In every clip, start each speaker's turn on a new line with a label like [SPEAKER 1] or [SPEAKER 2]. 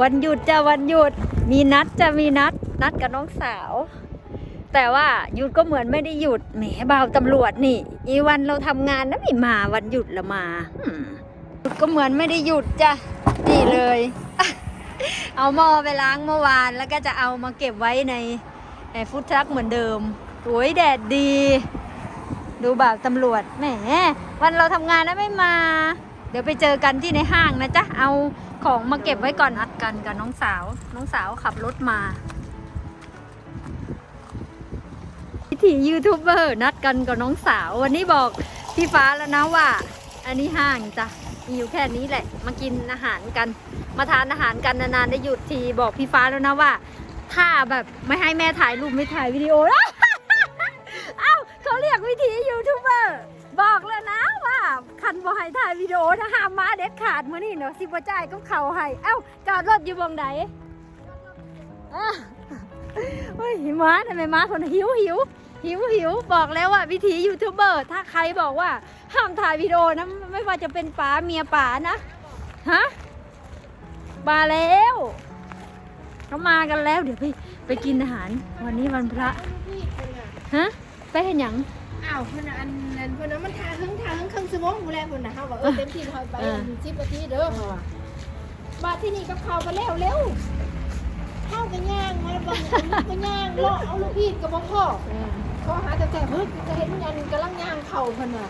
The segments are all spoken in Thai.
[SPEAKER 1] วันหยุดจะวันหยุด มีนัดจะมีนัด นัดกับน้องสาว แต่ว่าหยุดก็เหมือนไม่ได้หยุดแหมเบาตำรวจนี่ อีวันเราทำงานนะไม่มาวันหยุดละมาหยุดก็เหมือนไม่ได้หยุดจ้ะนี่เลย เอาหม้อไปล้างเมื่อวานแล้วก็จะเอามาเก็บไว้ในฟุตทรัคเหมือนเดิมโอ้ยแดดดี ดูบ่าวตำรวจแหมวันเราทำงานนะไม่มา เดี๋ยวไปเจอกันที่ในห้างนะจ๊ะเอา ของมาเก็บไว้ก่อนนัดกันกับน้องสาว น้องสาวขับรถมาพิธียูทูบเบอร์นัดกันกับน้องสาว วันนี้บอกพี่ฟ้าแล้วนะว่า อันนี้ห้างจ้ะมีอยู่แค่นี้แหละ มากินอาหารกัน มาทานอาหารกันนานๆได้หยุดทีบอกพี่ฟ้าแล้วนะว่า ถ้าแบบไม่ให้แม่ถ่ายรูปไม่ถ่ายวิดีโอเอ้าเขาเรียกวิธียูทูบเบอร์บอกเลย คันบอให้ถ่ายวิดีโอถ้าห้ามมาเด็ดขาดมื่อนี่เนาะสิบจ่ายก็เขาให้เอ้าจอดรถอยู่บงไหนอะเฮ้ยมาทำไมมาคนหิวหิวหิวหิวบอกแล้วว่าวิธียูทูบเบอร์ถ้าใครบอกว่าห้ามถ่ายวิดีโอนะไม่ว่าจะเป็นป๋าเมียป๋านะฮะมาแล้วเขามากันแล้วเดี๋ยวไปไปกินอาหาร วันนี้วันพระฮะไปเห็นหยังา
[SPEAKER 2] วเพิ่นน่ะอันนั้นเพิ่นน่ะมันทาครึ่งทาครึ่งครึ่งชั่วโมงผู้แรกเพิ่นน่ะเฮาว่าเออเต็มที่เฮาไป
[SPEAKER 1] เออ
[SPEAKER 2] สิบนาทีเด้อเฮาว่าบาดที่นี่ก็เข้าไปแล้วเร็วเฮาก็ย่างมาบิ่งก็ย่างเลาะเอาลูกอีดก็บ่พอขอหาแต่แต่เฮ้ยจะเห็นยันกำลังย่างเข้าเพิ่นน่ะ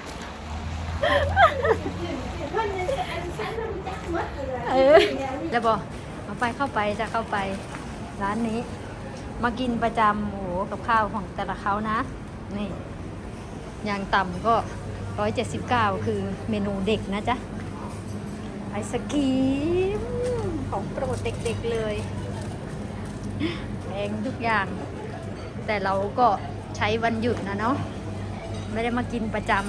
[SPEAKER 2] เพิ่นนี่อันฉันรู้จักหมดเลย
[SPEAKER 1] เออแล้วบอกเอาไปเข้าไปจะเข้าไปร้านนี้ มากินประจำโอ้โหกับข้าวของแต่ละเขานะ นี่ อย่างต่ำก็ร้อยเจ็ดสิบเก้าคือเมนูเด็กนะจ๊ะ ไอศกรีม ของโปรดเด็กๆเลยแพงทุกอย่าง แต่เราก็ใช้วันหยุดนะเนาะไม่ได้มากินประจำ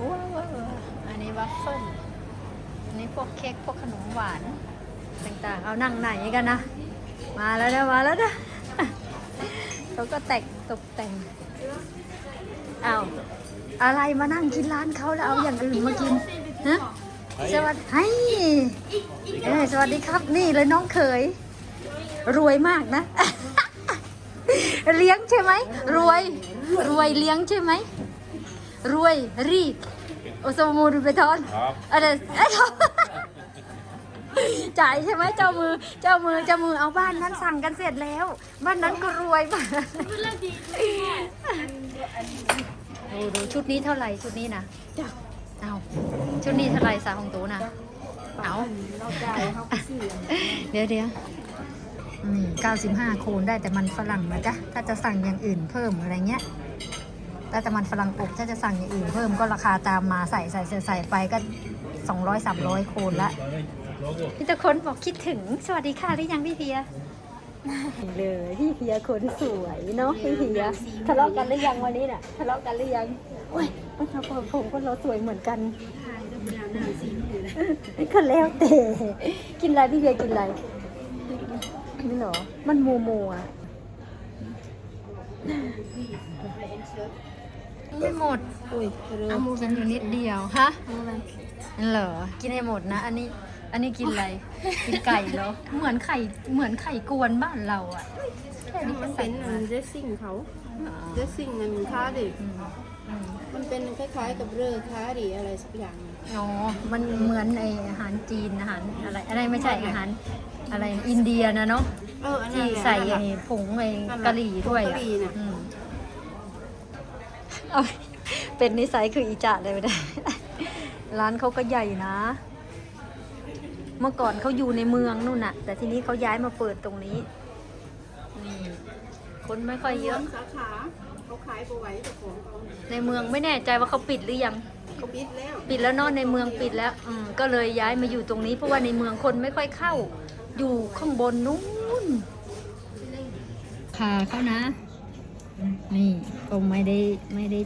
[SPEAKER 1] ว้าวอันนี้วัฟเฟิลอันนี้พวกเค้กพวกขนมหวานต่างๆ เอานั่งไหนกันนะ มาแล้วนะ มาแล้วนะเขาก็แต่ง ตกแต่งเอาวอะไรมานั่งกินร้านเขาแล้วเอาอย่างอื่นมากินฮะสวัสดีให้เอ้ยสวัสดีครับนี่เลยน้องเขย รวยมากนะ เลี้ยงใช่ไหมรวย รวยเลี้ยงใช่ไหมรวยรีดโอสมูดูไปทอน
[SPEAKER 3] ครับ
[SPEAKER 1] อะไรเอ้ย จ่ายใช่ไหมเจ้ามือ เจ้ามือเจ้ามือเอาบ้านนั้นสั่งกันเสร็จแล้ว บ้านนั้นก็รวยบ้าดูดูชุดนี้เท่าไหร่ชุดนี้นะเอาชุดนี้เท่าไหร่สาวของตูนะเอา
[SPEAKER 2] เราจ่ายเฮาไปซื้ออันนี้
[SPEAKER 1] เดี๋ยวเดี๋ยวนี่95โคนได้แต่มันฝรั่งนะจ๊ะถ้าจะสั่งอย่างอื่นเพิ่มอะไรเงี้ยได้แต่มันฝรั่งอบถ้าจะสั่งอย่างอื่นเพิ่มก็ราคาตามมาใส่ใส่ใส่ใส่ไปก็200 300โคนละ พี่ตะคนบอกคิดถึงสวัสดีค่ะหรือยังพี่เพียเลยพี่เพียคนสวยเนาะพี่เพียทะเลาะกันหรือยังวันนี้น่ะทะเลาะกันหรือยังโอ้ยไม่ทำผมผมก็เราสวยเหมือนกันก็แล้วแต่กินอะไรพี่เพียกินอะไรนี่เหรอมันมัวมัวๆอะไม่หมด
[SPEAKER 2] อุ้ยเรือ
[SPEAKER 1] เอากินอยู่นิดเดียวฮะเหรอกินให้หมดนะ อันนี้ อันนี้กินอะไร กินไก่เหรอ เหมือนไข่ เหมือนไข่กวนบ้านเราอะแค่นี้ก็
[SPEAKER 2] มัน
[SPEAKER 1] ใส่
[SPEAKER 2] เป็น
[SPEAKER 1] มา
[SPEAKER 2] เดซซิ่งเขาเดซซิ่งมันค้าดิ
[SPEAKER 1] อืมอืม
[SPEAKER 2] มันเป็นคล้ายๆกับเรือค้าดิอะไรสักอย่าง
[SPEAKER 1] อ๋อ มันเหมือนไออาหารจีนอาหารอะไรอะไรไม่ใช่อาหารอะไรอินเดียนะเนาะ
[SPEAKER 2] เอออันนั้
[SPEAKER 1] ที่
[SPEAKER 2] นแหละ
[SPEAKER 1] ใส่
[SPEAKER 2] นั่นแห
[SPEAKER 1] ไอ้
[SPEAKER 2] ละ
[SPEAKER 1] ผงไอ้
[SPEAKER 2] นั่นแหละ
[SPEAKER 1] กะหรี่ด้วย
[SPEAKER 2] ผง
[SPEAKER 1] อะ
[SPEAKER 2] กะหรี่น่ะ
[SPEAKER 1] อืมเอาเป็นนิสัยคืออีจ่าเลยไม่ได้ ร้านเขาก็ใหญ่นะ เมื่อก่อนเขาอยู่ในเมืองนู่นน่ะ แต่ทีนี้เขาย้ายมาเปิดตรงนี้ นี่ คนไม่ค่อยเยอะ
[SPEAKER 2] สาขาเขาขายปไหว้เจ้าของเขา
[SPEAKER 1] ในเมืองไม่แน่ใจว่าเขาปิดหรือยัง
[SPEAKER 2] เขาปิดแล้ว
[SPEAKER 1] ปิดแล้วเนอะในเมืองปิดแล้ว อืมก็เลยย้ายมาอยู่ตรงนี้ เพราะว่าในเมืองคนไม่ค่อยเข้า อยู่ข้างบนนู้นพาเขานะ นี่ก็ไม่ได้ไม่ได้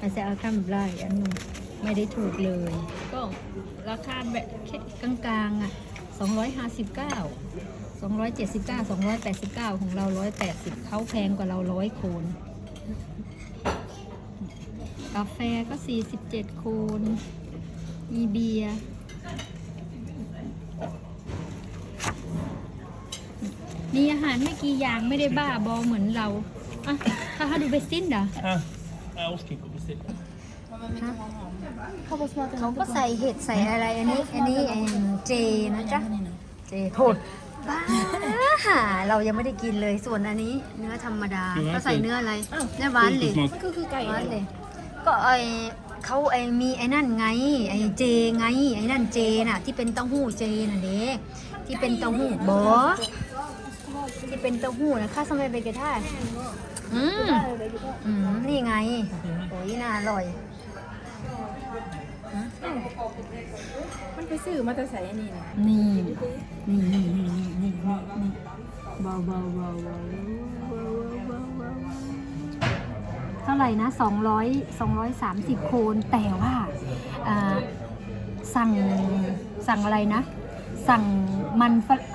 [SPEAKER 1] อาจจะเอาคำไรอันนู้น ไม่ได้ถูกเลย ก็ราคาแบบกลางๆอะ259 279 289 ของเรา 180เขาแพงกว่าเราร้อยโคนกาแฟก็ 47 โคนมีเบียมีอาหารไม่กี่อย่างไม่ได้บ้าบอเหมือนเราอะถ้าดูไปสิ้นเหรอ
[SPEAKER 3] อะเอาสกิบไปสิ้น
[SPEAKER 1] เขาก็ใส่เห็ดใส่อะไรอันนี้อันนี้เอ็นเจนะจ๊ะเจโทษบ้าเรายังไม่ได้กินเลยส่วนอันนี้ เนื้อธรรมดาก็ใส่เนื้ออะไรเนื้อหวานเลย
[SPEAKER 3] Smak.
[SPEAKER 2] มันก็คือไก่
[SPEAKER 1] หวานเลยก็ไอเขาไอมีไอ้นั่นไงไอเจไงไอ้นั่นเจน่ะ ที่เป็นเต้าหู้เจน่ะเด็กที่เป็นเต้าหู้บอที่เป็นเต้าหู้นะข้าสมัยไปกระท่าอืมอืมนี่ไงโอ้ยน่าอร่อย
[SPEAKER 2] มันไปซื้อมาแต่ใส่อันนี้นะ
[SPEAKER 1] นี่นี่ นี่นี่นี่นี่นี่นี่เบาเบาเบาเบาเท่าไหร่นะสองร้อยสองร้อยสามสิบโคนแต่ว่าสั่งสั่งอะไรนะ สั่งมันฝรั่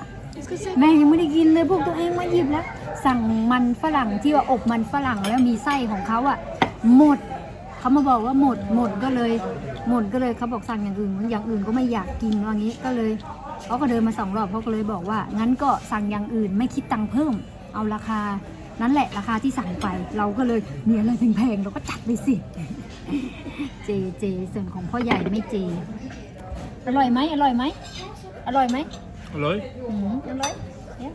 [SPEAKER 1] แม่ยังไม่ได้กินเลยพวกตัวเองมาหยิบแล้ว สั่งมันฝรั่งที่ว่าอบมันฝรั่งแล้วมีไส้ของเขาอะหมดเขามาบอกว่าหมดหมดก็เลย หมดก็เลยเขาบอกสั่งอย่างอื่นอย่างอื่นก็ไม่อยากกินว่างี้ก็เลยเขาก็เดินมาสองรอบเขาก็เลยบอกว่า งั้นก็สั่งอย่างอื่นไม่คิดตังค์เพิ่ม เอาราคา นั้นแหละราคาที่สั่งไป เราก็เลยมีอะไรแพงๆเราก็จัดไปสิ เจเจส่วนของพ่อใหญ่ไม่เจ อร่อยไหมอร่อยไหมอร่อยไหม
[SPEAKER 3] Halloj?
[SPEAKER 1] อืมอร่อยเนี่ย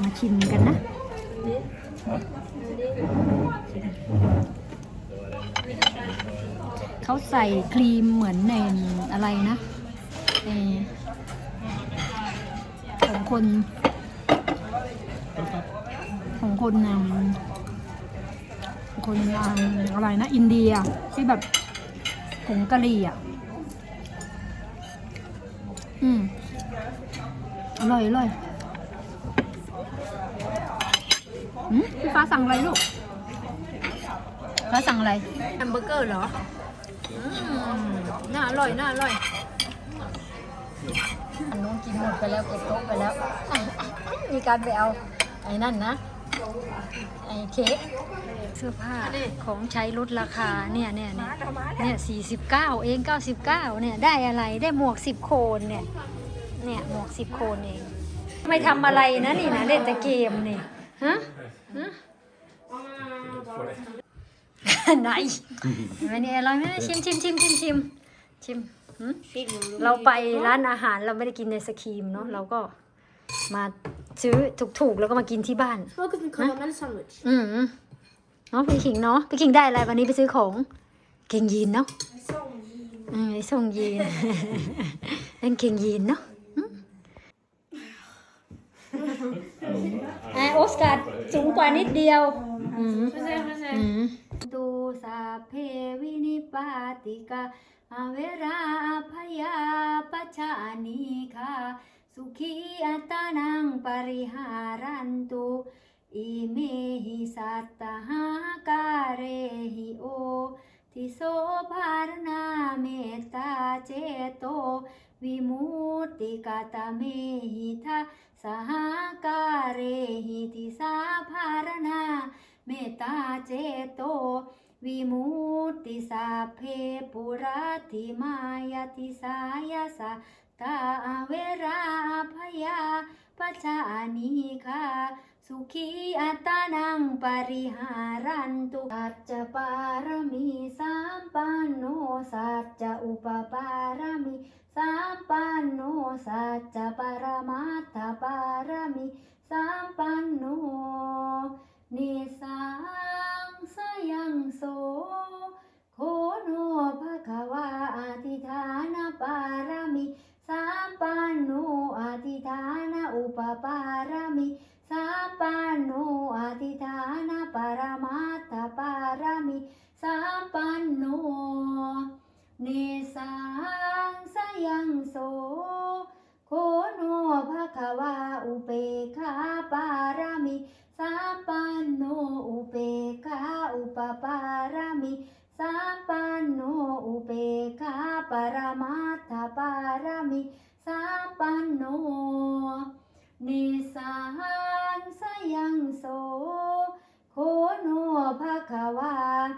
[SPEAKER 1] มาชิมกันนะ เขาใส่ครีมเหมือนในอะไรนะเออของคน ของคนอืมคนอืมอะไรนะ อินเดียที่แบบผงกะหรี่อะ อืม อร่อยอร่อยอืม พี่ฟ้าสั่งอะไรลูกฟ้าสั่งอะไรแฮมเบอร์เกอร์เหรออืมน่าอร่อยน่าอร่อยอันนู้นกินหมดไปแล้วเก็บโต๊ะไปแล้ว มีการไปเอาไอ้นั่นนะไอ้เค้กเสื้อผ้าของใช้ลดราคาเนี่ยเนี่ยเนี่ยเนี่ยสี่สิบเก้าเองเก้าสิบเก้าเนี่ยได้อะไรได้หมวกสิบโคนเนี่ยเนี่ยหมวกสิบโคนเอง ไม่ทำอะไรนะนี่นะเล่นแต่เกมนี่ฮะฮะ ไหนเห็นไหมเนี่ยอร่อยไหมชิมชิมชิมชิมชิมชิมหืมเราไปร้านอาหารเราไม่ได้กินในสครีมเนาะเราก็มาซื้อถูกๆแล้วก็มากินที่บ้าน
[SPEAKER 2] Smakar som karamell sandwich.
[SPEAKER 1] อืมเนาะพี่ขิงเนาะพี่ขิงได้อะไรวันนี้ไปซื้อของเกงยีนเนาะอืมไอ้ส่งยีนเล่นเกงยีนเนาะอืม อะโอสการ์สูงกว่านิดเดียวอืมอืมตุสาเพวินิปาติกาอเวราพยาปชานิคาสุขีอัตานังปริหารันตุอิเมหิสัตตหาการเรหิโอทิโสภารนาเมตตาเจโต วิมุตติกาตเมหิทาสหการเรหิติสาภารนาเมตตาเจโต วิมุตติสาเพปุราติมายติสายาสาตาเวราพยาปชานิคาสุขีอัตานังปริหารันตุสัจจปารมีสามปันโน สัจจะอุปปารมีสัมปันโนสัจจะปรมัตถปารมีสัมปันโนนิสังสยังโสโคโนภะคะวะอธิฐานปารมิสัมปัน มีสัมปันโนอุเปกาอุปปารามิสัมปันโนอุเปกาปรมาตถปารามิสัมปันโนนิสังสยังโสโคโนภะควา